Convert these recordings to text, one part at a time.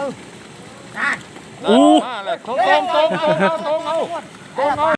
เอานั่นอู้มาเลยตรงตรงตรงเอาตรงเอาตรงเอา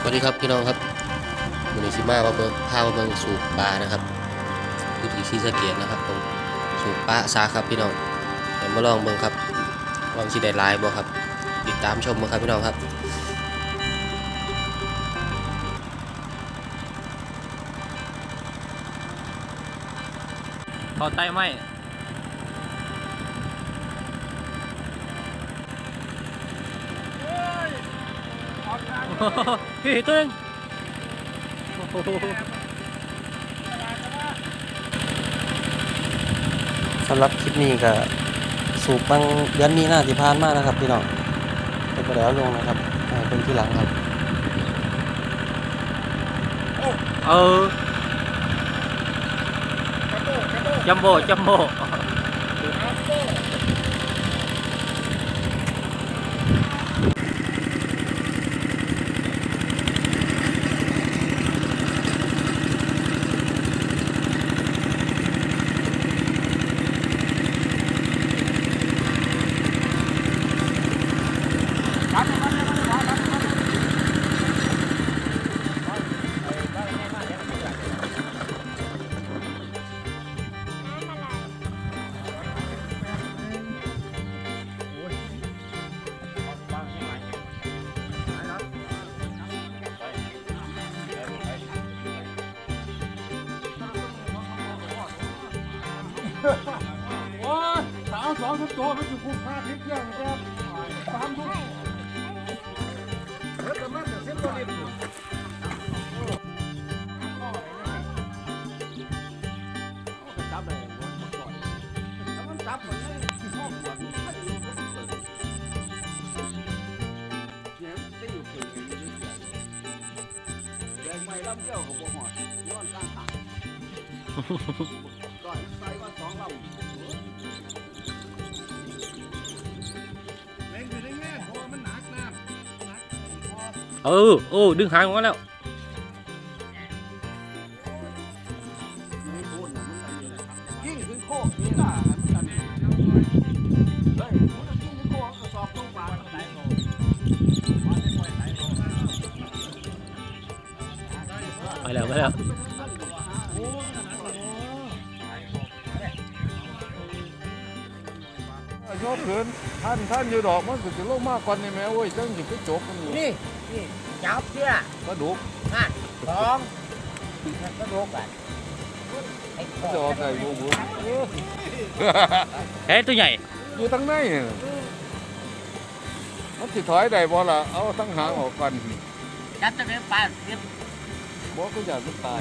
สวัสดีครับพี่น้องครับมูนิชิมาว่าเบิ่งพามาเบิ่งสูบปลานะครับอยู่ที่ศรีสะเกษนะครับผมสูบปลาซาครับพี่น้องเดี๋ยวมาลองเบิ่งครับ ลองสิได้หลายบ่ครับติดตามชมมาครับพี่น้องครับเขาใต้ไหมพี่ตัวนึงโอ้โหสำหรับคลิปนี้ก็ สูบบางเดือนมีหน้าสิพานมากนะครับพี่น้องเป็นไปแล้วลงนะครับให้เป็นที่หลังครับเออจัมโบ้จัมโบ้ ทุกตัวมันอยู่คุ้มค่าทิพย์เรื่องครับสามทุกเฮ้ยแต่มันจะเส้นตัวเล็กอยู่จับเลยมันก่อนแล้วมันจับมันเลยห้องก่อนเนี่ยได้อยู่เก่งอยู่ด้วยกันแดงไม่ลำเดียวของบ่หอดนอนข้างทางก่อนใส่ว่าสองลำ เออโอ้ดึงหางออกมาแล้วไม่พูดนะมันกันนี่แหละยิ่งขึ้นโคกนี่ล่ะมันกันนี่เฮ้ยมันยิ่งขึ้นโคกกระสอบลงปลาไหนโคมาได้ปล่อยไหนโคไปแล้วไปแล้วโยกขึ้นท่านท่านอยู่ดอกมันก็จะลงมากกว่านี่แม่เว้ยจังสิไปจกมันอยู่นี่นี่ จับเสื้อปลาดุกนั่นสองนั่นก็โดกอะไอ้ขมันอจะออกไก่บูบูเฮ้ยตัวใหญ่อยู่ตั้งในน่ะมันสิถอยได้บ่ล่ะเอาทั้งหางออกกันจับจะเป็นปลาเรียบบ่ก็อยากมันตาย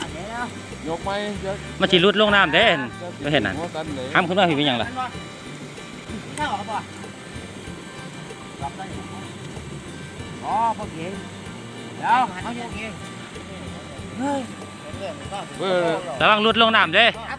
อันนี้เนาะยกไหมจะมันจีรุดลงน้ำเด้นไม่เห็นน่ะหัวกันเลยห้ามขึ้นมาพี่เป็นหยังล่ะถ้าออกป่ะรับได้ อ๋อพวกเองเดี๋ยวเขาโยกเองเฮ้ยเว้ยระวังรุดลงน้ำเด้ครับ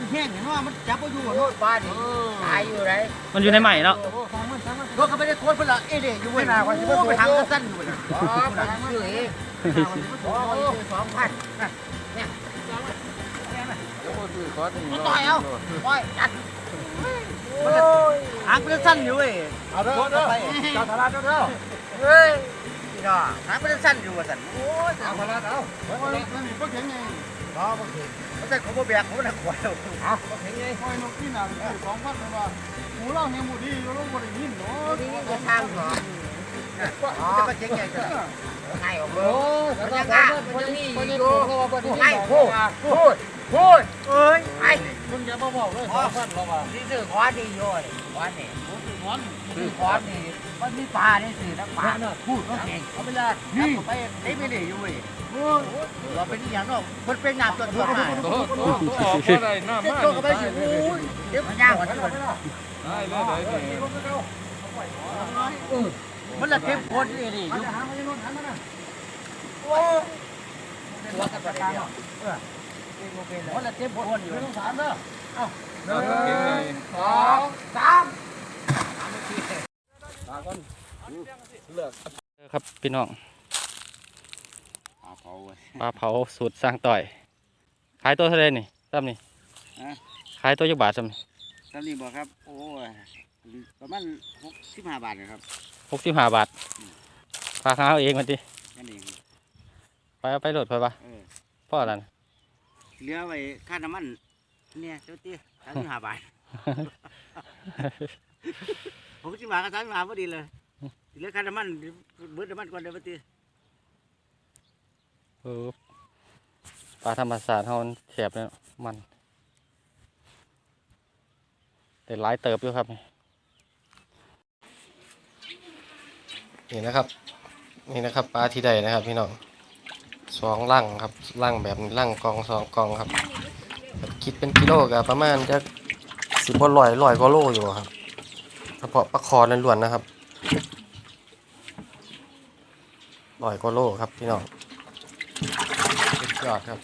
นแห้งเห็นว่ามันจับไปอยู่โน่นบ้านนี่ตายอยู่ไหนมันอยู่ในใหม่เนาะพวกเขาไม่ได้โคตรเพื่อนละเอ๊ะเด็กอยู่เว้ยไปทำกันสั้นอยู่นะอ๋อไปทำอยู่เองอ๋อสองพันต่อยเอาต่อยจัดมันจะหางเป็นสั้นอยู่เว้ยเอาเด้อเด้อเจ้าทาราเด้อเด้อเฮ้ย นี่น่ะหางเป็นสั้นอยู่ว่าสั่นโอ้ยเอาทาราเอามันมีพวกเข็งไงอ๋อบ่เห็นมันจะเขาบ่แบกเขาบ่ได้ขวดเอาเอาบ่เห็นไงคอยนกที่น่ะสองพันเลยว่าหมูเล่าเฮียหมูดีอยู่ลงบริยินเนาะนี่ก็ทางเหรอจะมาเจ๊งใหญ่จะไงออกเลยมันยังอะมันยังนี่อยู่ไอ้พูดพูดพูดเอ้ยไอ้ คุณอย่ามาบอกเลยสองพันเราว่านี่สื่อคอนดีโย่คอนนี่นอนสื่อคอนนี่มันมีปลาในสื่อทั้งปลาพูดก็เก่งเอาไปยากนี่ไปไอ้ไม่ได้อยู่เว้ยเราเป็นอย่างนอกมันเป็นน้ำตัวตัวมาโตโตโตออกมาได้หน้ามาโตก็ไปสิโอ้ยเดี๋ยวมันย่างมันได้เลยได้เลยมันละเต็มคนนี่นี่อยู่หัวกันประการมันละเต็มคนอยู่ไม่ต้องถามเด้อหนึ่งสองสามครับพี่น้องปลาเผาเว้ยปลาเผาสูตรสร้างต่อย ขายตัวเท่าไรนี่ซ้ำนี่ฮะขายตัวจักบาทซ้ำนี่ตอนนี้บอกครับ โอ้ยประมาณหกสิบห้าบาทนะครับหกสิบห้าบาทปลาข้าวเองมันดินั่นเองไปเอาไปโหลดไปปะเออพ่ออะไรนะ เหลือไว้ค่าน้ำมันเนี่ยเจ้าตี้สามสิบห้าบาทหกสิบห้ากับสามสิบห้าพอดีเลยเหลือค่าน้ำมันเบิดน้ำมันก่อนเดี๋ยวตีเออปลาธรรมศาสตร์เขามันแสบเลยเนาะมันแต่หลายเติบอยู่ครับนี่นี่นะครับ นี่นะครับปลาที่ใดนะครับพี่น้อง สองลังครับลังแบบนี้ลังกองสองกองครับ คิดเป็นกิโลกับประมาณจะสิบกว่าลอยลอยกว่าโลอยู่ครับเฉพาะปลาคอล้วนๆนะครับลอยกว่าโลครับพี่น้องสุดยอดครับ